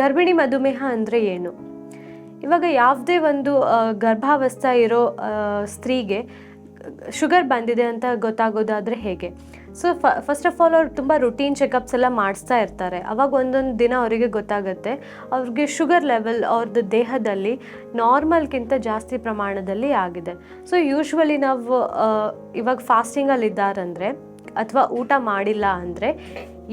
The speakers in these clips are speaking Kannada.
ಗರ್ಭಿಣಿ ಮಧುಮೇಹ ಅಂದರೆ ಏನು? ಇವಾಗ ಯಾವುದೇ ಒಂದು ಗರ್ಭಾವಸ್ಥ ಇರೋ ಸ್ತ್ರೀಗೆ ಶುಗರ್ ಬಂದಿದೆ ಅಂತ ಗೊತ್ತಾಗೋದಾದರೆ ಹೇಗೆ? ಸೊ ಫಸ್ಟ್ ಆಫ್ ಆಲ್ ಅವ್ರು ತುಂಬ ರುಟೀನ್ ಚೆಕಪ್ಸ್ ಎಲ್ಲ ಮಾಡಿಸ್ತಾ ಇರ್ತಾರೆ. ಅವಾಗ ಒಂದೊಂದು ದಿನ ಅವರಿಗೆ ಗೊತ್ತಾಗುತ್ತೆ. ಅವ್ರಿಗೆ ಶುಗರ್ ಲೆವೆಲ್ ಅವ್ರದ್ದು ದೇಹದಲ್ಲಿ ನಾರ್ಮಲ್ಗಿಂತ ಜಾಸ್ತಿ ಪ್ರಮಾಣದಲ್ಲಿ ಆಗಿದೆ. ಸೊ ಯೂಶ್ವಲಿ ನಾವು ಇವಾಗ ಫಾಸ್ಟಿಂಗಲ್ಲಿ ಇದ್ದಾರಂದರೆ ಅಥವಾ ಊಟ ಮಾಡಿಲ್ಲ ಅಂದರೆ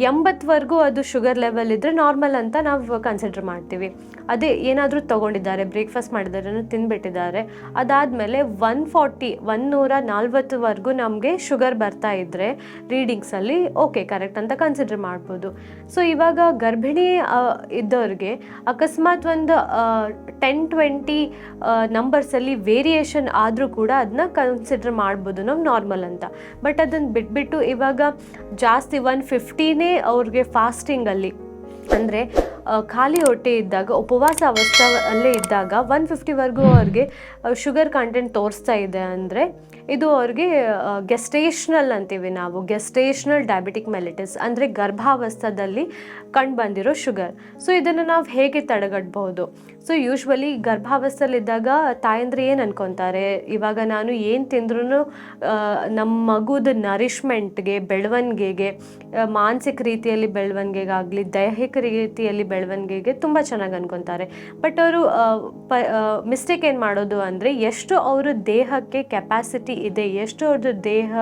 ಎಂಬತ್ತವರೆಗೂ ಅದು ಶುಗರ್ ಲೆವೆಲ್ ಇದ್ದರೆ ನಾರ್ಮಲ್ ಅಂತ ನಾವು ಕನ್ಸಿಡರ್ ಮಾಡ್ತೀವಿ. ಅದೇ ಏನಾದರೂ ತೊಗೊಂಡಿದ್ದಾರೆ ಬ್ರೇಕ್ಫಾಸ್ಟ್ ಮಾಡಿದ್ದಾರೆ ತಿಂದುಬಿಟ್ಟಿದ್ದಾರೆ ಅದಾದಮೇಲೆ ಒನ್ ಫಾರ್ಟಿ ಒನ್ನೂರ ನಲ್ವತ್ತುವರೆಗೂ ನಮಗೆ ಶುಗರ್ ಬರ್ತಾ ಇದ್ದರೆ ರೀಡಿಂಗ್ಸಲ್ಲಿ ಓಕೆ ಕರೆಕ್ಟ್ ಅಂತ ಕನ್ಸಿಡರ್ ಮಾಡ್ಬೋದು. ಸೊ ಇವಾಗ ಗರ್ಭಿಣಿ ಇದ್ದವ್ರಿಗೆ ಅಕಸ್ಮಾತ್ ಒಂದು ಟೆನ್ ಟ್ವೆಂಟಿ ನಂಬರ್ಸಲ್ಲಿ ವೇರಿಯೇಷನ್ ಆದರೂ ಕೂಡ ಅದನ್ನ ಕನ್ಸಿಡರ್ ಮಾಡ್ಬೋದು ನಾವು ನಾರ್ಮಲ್ ಅಂತ. ಬಟ್ ಅದನ್ನು ಬಿಟ್ಬಿಟ್ಟು ಇವಾಗ ಜಾಸ್ತಿ ಒನ್ ಫಿಫ್ಟಿನೇ ಅವ್ರಿಗೆ ಫಾಸ್ಟಿಂಗಲ್ಲಿ ಅಂದರೆ ಖಾಲಿ ಹೊಟ್ಟೆ ಇದ್ದಾಗ, ಉಪವಾಸ ಅವಸ್ಥೆಯಲ್ಲೇ ಇದ್ದಾಗ ಒನ್ ಫಿಫ್ಟಿವರೆಗೂ ಅವ್ರಿಗೆ ಶುಗರ್ ಕಂಟೆಂಟ್ ತೋರಿಸ್ತಾ ಇದೆ ಅಂದರೆ, ಇದು ಅವ್ರಿಗೆ ಗೆಸ್ಟೇಷ್ನಲ್ ಅಂತೀವಿ ನಾವು ಗೆಸ್ಟೇಷ್ನಲ್ ಡಯಾಬಿಟಿಕ್ ಮೆಲಿಟಿಸ್ ಅಂದರೆ ಗರ್ಭಾವಸ್ಥದಲ್ಲಿ ಕಂಡು ಬಂದಿರೋ ಶುಗರ್ ಸೊ ಇದನ್ನು ನಾವು ಹೇಗೆ ತಡೆಗಟ್ಟಬಹುದು ಸೊ ಯೂಶ್ವಲಿ ಗರ್ಭಾವಸ್ಥೆಯಲ್ಲಿದ್ದಾಗ ತಾಯಂದ್ರೆ ಏನು ಅನ್ಕೊತಾರೆ? ಇವಾಗ ನಾನು ಏನು ತಿಂದ್ರೂ ನಮ್ಮ ಮಗುದ ನರಿಷ್ಮೆಂಟ್ಗೆ ಬೆಳವಣಿಗೆಗೆ ಮಾನಸಿಕ ರೀತಿಯಲ್ಲಿ ಬೆಳವಣಿಗೆಗಾಗಲಿ, ದೈಹಿಕ ರೀತಿಯಲ್ಲಿ ಬೆಳವಣಿಗೆಗೆ ತುಂಬ ಚೆನ್ನಾಗಿ ಅನ್ಕೊತಾರೆ. ಬಟ್ ಅವರು ಪ ಮಿಸ್ಟೇಕ್ ಏನು ಮಾಡೋದು ಅಂದರೆ ಎಷ್ಟು ಅವರ ದೇಹಕ್ಕೆ ಕೆಪಾಸಿಟಿ ಇದೆ, ಎಷ್ಟು ಅವ್ರದ್ದು ದೇಹ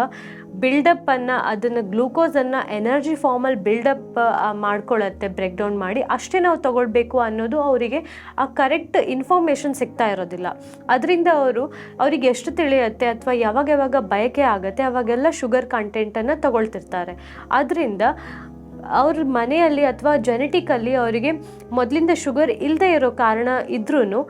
ಬಿಲ್ಡಪ್ಪನ್ನು ಅದನ್ನು ಗ್ಲೂಕೋಸನ್ನು ಎನರ್ಜಿ ಫಾರ್ಮಲ್ಲಿ ಬಿಲ್ಡಪ್ ಮಾಡ್ಕೊಳ್ಳುತ್ತೆ ಬ್ರೇಕ್ ಡೌನ್ ಮಾಡಿ ಅಷ್ಟೇ ನಾವು ತಗೊಳ್ಬೇಕು ಅನ್ನೋದು ಅವರಿಗೆ ಆ ಕರೆಕ್ಟ್ ಇನ್ಫಾರ್ಮೇಷನ್ ಸಿಗ್ತಾ ಇರೋದಿಲ್ಲ. ಅದರಿಂದ ಅವರು ಅವ್ರಿಗೆ ಎಷ್ಟು ತಿಳಿಯುತ್ತೆ ಅಥವಾ ಯಾವಾಗ ಯಾವಾಗ ಬಯಕೆ ಆಗುತ್ತೆ, ಅವಾಗೆಲ್ಲ ಶುಗರ್ ಕಂಟೆಂಟನ್ನು ತಗೊಳ್ತಿರ್ತಾರೆ. ಅದರಿಂದ ಅವ್ರ ಮನೆಯಲ್ಲಿ ಅಥವಾ ಜೆನೆಟಿಕಲ್ಲಿ ಅವರಿಗೆ ಮೊದಲಿಂದ ಶುಗರ್ ಇಲ್ಲದೆ ಇರೋ ಕಾರಣ ಇದ್ರೂ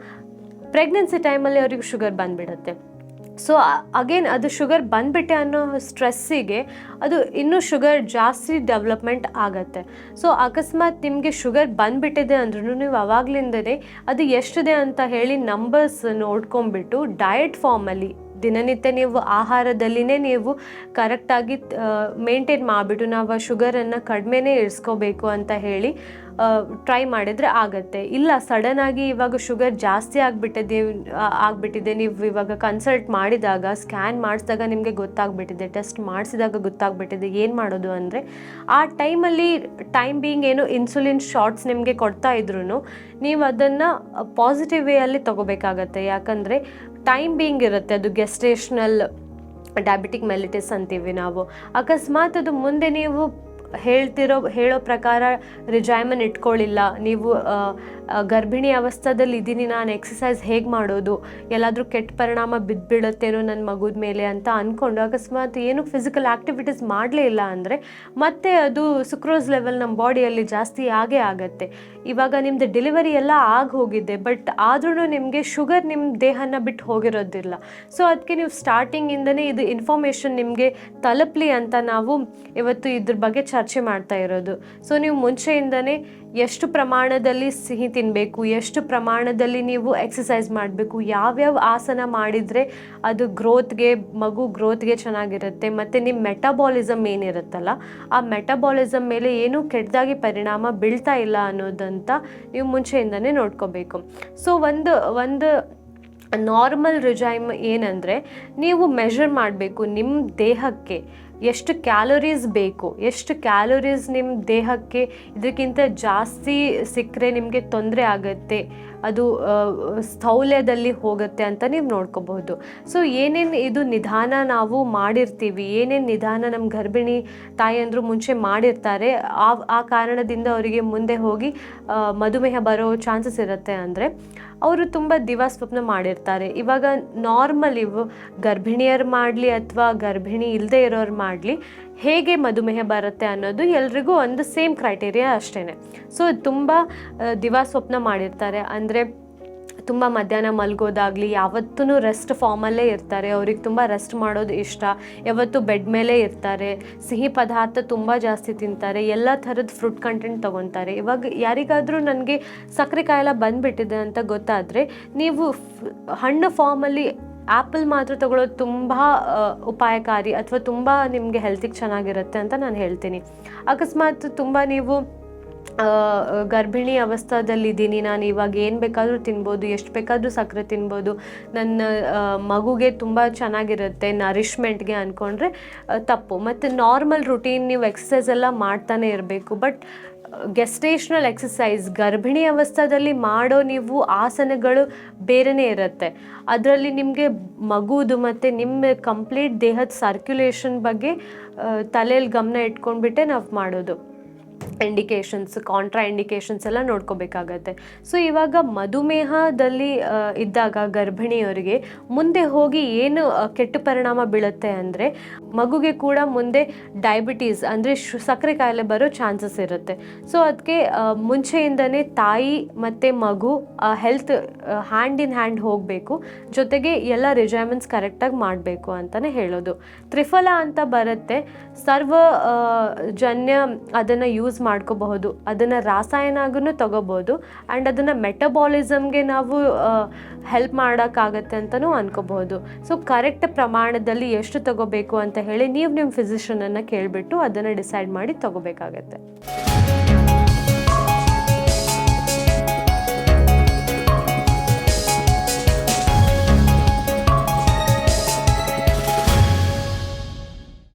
ಪ್ರೆಗ್ನೆನ್ಸಿ ಟೈಮಲ್ಲಿ ಅವ್ರಿಗೆ ಶುಗರ್ ಬಂದುಬಿಡುತ್ತೆ. ಸೊ ಅಗೇನ್ ಅದು ಶುಗರ್ ಬಂದ್ಬಿಟ್ಟೆ ಅನ್ನೋ ಸ್ಟ್ರೆಸ್ಸಿಗೆ ಅದು ಇನ್ನೂ ಶುಗರ್ ಜಾಸ್ತಿ ಡೆವಲಪ್ಮೆಂಟ್ ಆಗತ್ತೆ. ಸೊ ಅಕಸ್ಮಾತ್ ನಿಮಗೆ ಶುಗರ್ ಬಂದ್ಬಿಟ್ಟಿದೆ ಅಂದ್ರೂ ನೀವು ಅವಾಗ್ಲಿಂದನೇ ಅದು ಎಷ್ಟಿದೆ ಅಂತ ಹೇಳಿ ನಂಬರ್ಸ್ ನೋಡ್ಕೊಂಬಿಟ್ಟು ಡಯಟ್ ಫಾರ್ಮಲ್ಲಿ ದಿನನಿತ್ಯ ನೀವು ಆಹಾರದಲ್ಲಿನೇ ನೀವು ಕರೆಕ್ಟಾಗಿ ಮೇಂಟೈನ್ ಮಾಡಿಬಿಟ್ಟು ನಾವು ಶುಗರನ್ನು ಕಡಿಮೆನೇ ಇರಿಸ್ಕೋಬೇಕು ಅಂತ ಹೇಳಿ ಟ್ರೈ ಮಾಡಿದರೆ ಆಗತ್ತೆ. ಇಲ್ಲ ಸಡನ್ನಾಗಿ ಇವಾಗ ಶುಗರ್ ಜಾಸ್ತಿ ಆಗಿಬಿಟ್ಟಿದೆ ಆಗಿಬಿಟ್ಟಿದೆ. ನೀವು ಇವಾಗ ಕನ್ಸಲ್ಟ್ ಮಾಡಿದಾಗ ಸ್ಕ್ಯಾನ್ ಮಾಡಿಸಿದಾಗ ನಿಮಗೆ ಗೊತ್ತಾಗ್ಬಿಟ್ಟಿದೆ ಟೆಸ್ಟ್ ಮಾಡಿಸಿದಾಗ ಗೊತ್ತಾಗ್ಬಿಟ್ಟಿದೆ ಏನು ಮಾಡೋದು ಅಂದರೆ, ಆ ಟೈಮಲ್ಲಿ ಟೈಮ್ ಬೀಯಿಂಗ್ ಏನು ಇನ್ಸುಲಿನ್ ಶಾರ್ಟ್ಸ್ ನಿಮಗೆ ಕೊಡ್ತಾ ಇದ್ರು ನೀವು ಅದನ್ನು ಪಾಸಿಟಿವ್ ವೇ ಅಲ್ಲಿ ತಗೋಬೇಕಾಗತ್ತೆ. ಯಾಕಂದರೆ ಟೈಮ್ ಬೀಂಗ್ ಇರುತ್ತೆ ಅದು ಗೆಸ್ಟೇಷ್ನಲ್ ಡಯಾಬಿಟಿಕ್ ಮೆಲಿಟಿಸ್ ಅಂತೀವಿ ನಾವು. ಅಕಸ್ಮಾತ್ ಅದು ಮುಂದೆ ನೀವು ಹೇಳ್ತಿರೋ, ಹೇಳೋ ಪ್ರಕಾರ ರಿಜೈಮನ್ ಇಟ್ಕೊಳ್ಳಿಲ್ಲ. ನೀವು ಗರ್ಭಿಣಿ ಅವಸ್ಥಾದಲ್ಲಿ ಇದ್ದೀನಿ, ನಾನು ಎಕ್ಸಸೈಸ್ ಹೇಗೆ ಮಾಡೋದು? ಎಲ್ಲಾದರೂ ಕೆಟ್ಟ ಪರಿಣಾಮ ಬಿದ್ದುಬಿಡುತ್ತೇನೋ ನನ್ನ ಮಗುದ ಮೇಲೆ ಅಂತ ಅಂದ್ಕೊಂಡು ಅಕಸ್ಮಾತ್ ಏನು ಫಿಸಿಕಲ್ ಆ್ಯಕ್ಟಿವಿಟೀಸ್ ಮಾಡಲೇ ಇಲ್ಲ ಅಂದರೆ ಮತ್ತೆ ಅದು ಸುಕ್ರೋಸ್ ಲೆವೆಲ್ ನಮ್ಮ ಬಾಡಿಯಲ್ಲಿ ಜಾಸ್ತಿ ಆಗೇ ಆಗತ್ತೆ. ಇವಾಗ ನಿಮ್ಮದು ಡೆಲಿವರಿ ಎಲ್ಲ ಆಗಿ ಹೋಗಿದೆ ಬಟ್ ಆದ್ರೂ ನಿಮಗೆ ಶುಗರ್ ನಿಮ್ಮ ದೇಹನ ಬಿಟ್ಟು ಹೋಗಿರೋದಿಲ್ಲ. ಸೊ ಅದಕ್ಕೆ ನೀವು ಸ್ಟಾರ್ಟಿಂಗಿಂದನೇ ಇದು ಇನ್ಫಾರ್ಮೇಷನ್ ನಿಮಗೆ ತಲುಪಲಿ ಅಂತ ನಾವು ಇವತ್ತು ಇದ್ರ ಬಗ್ಗೆ ಚರ್ಚೆ ಮಾಡ್ತಾ ಇರೋದು. ಸೊ ನೀವು ಮುಂಚೆಯಿಂದನೇ ಎಷ್ಟು ಪ್ರಮಾಣದಲ್ಲಿ ಸಿಹಿ ತಿನ್ನಬೇಕು ಎಷ್ಟು ಪ್ರಮಾಣದಲ್ಲಿ ನೀವು ಎಕ್ಸಸೈಸ್ ಮಾಡಬೇಕು, ಯಾವ್ಯಾವ ಆಸನ ಮಾಡಿದರೆ ಅದು ಗ್ರೋತ್ಗೆ ಮಗು ಗ್ರೋತ್ಗೆ ಚೆನ್ನಾಗಿರುತ್ತೆ, ಮತ್ತು ನಿಮ್ಮ ಮೆಟಾಬಾಲಿಸಮ್ ಏನಿರುತ್ತಲ್ಲ, ಆ ಮೆಟಬಾಲಿಸಮ್ ಮೇಲೆ ಏನೂ ಕೆಟ್ಟದಾಗಿ ಪರಿಣಾಮ ಬೀಳ್ತಾ ಇಲ್ಲ ಅನ್ನೋದಂತ ನೀವು ಮುಂಚೆಯಿಂದನೇ ನೋಡ್ಕೋಬೇಕು. ಸೊ ಒಂದು ಒಂದು ನಾರ್ಮಲ್ ರಿಜೈಮ್ ಏನಂದರೆ, ನೀವು ಮೆಷರ್ ಮಾಡಬೇಕು ನಿಮ್ಮ ದೇಹಕ್ಕೆ. ಎಷ್ಟು ಕ್ಯಾಲೋರೀಸ್ ಬೇಕು, ಎಷ್ಟು ಕ್ಯಾಲೋರೀಸ್ ನಿಮ್ಮ ದೇಹಕ್ಕೆ ಇದಕ್ಕಿಂತ ಜಾಸ್ತಿ ಸಿಕ್ಕರೆ ನಿಮಗೆ ತೊಂದರೆ ಆಗುತ್ತೆ, ಅದು ಸ್ಥೌಲ್ಯದಲ್ಲಿ ಹೋಗುತ್ತೆ ಅಂತ ನೀವು ನೋಡ್ಕೋಬಹುದು. ಸೊ ಏನೇನು ಇದು ನಿಧಾನ ನಾವು ಮಾಡಿರ್ತೀವಿ, ಏನೇನು ನಿಧಾನ ನಮ್ಮ ಗರ್ಭಿಣಿ ತಾಯಿಯಂದರು ಮುಂಚೆ ಮಾಡಿರ್ತಾರೆ, ಆ ಆ ಕಾರಣದಿಂದ ಅವರಿಗೆ ಮುಂದೆ ಹೋಗಿ ಮಧುಮೇಹ ಬರೋ ಚಾನ್ಸಸ್ ಇರುತ್ತೆ ಅಂದರೆ ಅವರು ತುಂಬ ದಿವಾ ಸ್ವಪ್ನ ಮಾಡಿರ್ತಾರೆ. ಇವಾಗ ನಾರ್ಮಲ್ ಇವು ಗರ್ಭಿಣಿಯರು ಮಾಡಲಿ ಅಥವಾ ಗರ್ಭಿಣಿ ಇಲ್ಲದೆ ಇರೋರು ಮಾಡಲಿ ಹೇಗೆ ಮಧುಮೇಹ ಬರುತ್ತೆ ಅನ್ನೋದು ಎಲ್ರಿಗೂ ಒಂದು ಸೇಮ್ ಕ್ರೈಟೇರಿಯಾ ಅಷ್ಟೇ ಸೊ ತುಂಬ ದಿವ ಸ್ವಪ್ನ ಮಾಡಿರ್ತಾರೆ. ಅಂದರೆ ತುಂಬ ಮಧ್ಯಾಹ್ನ ಮಲ್ಗೋದಾಗಲಿ ಯಾವತ್ತೂ ರೆಸ್ಟ್ ಫಾರ್ಮಲ್ಲೇ ಇರ್ತಾರೆ. ಅವ್ರಿಗೆ ತುಂಬ ರೆಸ್ಟ್ ಮಾಡೋದು ಇಷ್ಟ. ಯಾವತ್ತು ಬೆಡ್ ಮೇಲೆ ಇರ್ತಾರೆ. ಸಿಹಿ ಪದಾರ್ಥ ತುಂಬ ಜಾಸ್ತಿ ತಿಂತಾರೆ. ಎಲ್ಲ ಥರದ ಫ್ರೂಟ್ ಕಂಟೆಂಟ್ ತೊಗೊತಾರೆ. ಇವಾಗ ಯಾರಿಗಾದರೂ ನನಗೆ ಸಕ್ಕರೆ ಕಾಯಿಲೆ ಬಂದುಬಿಟ್ಟಿದೆ ಅಂತ ಗೊತ್ತಾದರೆ ನೀವು ಹಣ್ಣು ಫಾರ್ಮಲ್ಲಿ ಆ್ಯಪಲ್ ಮಾತ್ರ ತಗೊಳ್ಳೋದು ತುಂಬ ಉಪಾಯಕಾರಿ ಅಥವಾ ತುಂಬ ನಿಮಗೆ ಹೆಲ್ತಿಗೆ ಚೆನ್ನಾಗಿರುತ್ತೆ ಅಂತ ನಾನು ಹೇಳ್ತೀನಿ. ಅಕಸ್ಮಾತ್ ತುಂಬ ನೀವು ಗರ್ಭಿಣಿ ಅವಸ್ಥಾದಲ್ಲಿದ್ದೀನಿ. ನಾನು ಇವಾಗ ಏನು ಬೇಕಾದರೂ ತಿನ್ಬೋದು, ಎಷ್ಟು ಬೇಕಾದರೂ ಸಕ್ಕರೆ ತಿನ್ಬೋದು. ನನ್ನ ಮಗುಗೆ ತುಂಬ ಚೆನ್ನಾಗಿರುತ್ತೆ ನರಿಷ್ಮೆಂಟ್ಗೆ ಅಂದ್ಕೊಂಡ್ರೆ ತಪ್ಪು. ಮತ್ತು ನಾರ್ಮಲ್ ರುಟೀನ್ ನೀವು ಎಕ್ಸಸೈಸ್ ಎಲ್ಲ ಮಾಡ್ತಾನೆ ಇರಬೇಕು. ಬಟ್ ಗೆಸ್ಟೇಷ್ನಲ್ ಎಕ್ಸಸೈಸ್ ಗರ್ಭಿಣಿ ಅವಸ್ಥಾದಲ್ಲಿ ಮಾಡೋ ನೀವು ಆಸನಗಳು ಬೇರೆನೇ ಇರುತ್ತೆ. ಅದರಲ್ಲಿ ನಿಮಗೆ ಮಗುದು ಮತ್ತು ನಿಮ್ಮ ಕಂಪ್ಲೀಟ್ ದೇಹದ ಸರ್ಕ್ಯುಲೇಷನ್ ಬಗ್ಗೆ ತಲೆಯಲ್ಲಿ ಗಮನ ಇಟ್ಕೊಂಡ್ಬಿಟ್ಟೆ ನಾವು ಮಾಡೋದು. ಇಂಡಿಕೇಶನ್ಸ್ ಕಾಂಟ್ರಾ ಇಂಡಿಕೇಶನ್ಸ್ ಎಲ್ಲ ನೋಡ್ಕೋಬೇಕಾಗತ್ತೆ. ಸೊ ಇವಾಗ ಮಧುಮೇಹದಲ್ಲಿ ಇದ್ದಾಗ ಗರ್ಭಿಣಿಯವರಿಗೆ ಮುಂದೆ ಹೋಗಿ ಏನು ಕೆಟ್ಟ ಪರಿಣಾಮ ಬೀಳುತ್ತೆ ಅಂದರೆ ಮಗುಗೆ ಕೂಡ ಮುಂದೆ ಡಯಾಬಿಟೀಸ್ ಅಂದರೆ ಸಕ್ಕರೆ ಕಾಯಿಲೆ ಬರೋ ಚಾನ್ಸಸ್ ಇರುತ್ತೆ. ಸೊ ಅದಕ್ಕೆ ಮುಂಚೆಯಿಂದನೇ ತಾಯಿ ಮತ್ತು ಮಗು ಹೆಲ್ತ್ ಹ್ಯಾಂಡ್ ಇನ್ ಹ್ಯಾಂಡ್ ಹೋಗಬೇಕು. ಜೊತೆಗೆ ಎಲ್ಲ ರಿಜೈಮೆಂಟ್ಸ್ ಕರೆಕ್ಟಾಗಿ ಮಾಡಬೇಕು ಅಂತಲೇ ಹೇಳೋದು. ತ್ರಿಫಲ ಅಂತ ಬರುತ್ತೆ. ಸರ್ವ ಜನ್ಯ ಅದನ್ನು ಯೂಸ್ ಮಾಡ್ಕೋಬಹುದು. ಅದನ್ನು ರಾಸಾಯನಾಗೂ ತಗೋಬೋದು ಆ್ಯಂಡ್ ಅದನ್ನು ಮೆಟಬಾಲಿಸಮ್ಗೆ ನಾವು ಹೆಲ್ಪ್ ಮಾಡೋಕ್ಕಾಗತ್ತೆ ಅಂತಲೂ ಅನ್ಕೋಬಹುದು. ಸೊ ಕರೆಕ್ಟ್ ಪ್ರಮಾಣದಲ್ಲಿ ಎಷ್ಟು ತಗೋಬೇಕು ಅಂತ ಹೇಳಿ ನೀವು ನಿಮ್ಮ ಫಿಸಿಷಿಯನನ್ನು ಕೇಳಿಬಿಟ್ಟು ಅದನ್ನು ಡಿಸೈಡ್ ಮಾಡಿ ತಗೋಬೇಕಾಗತ್ತೆ.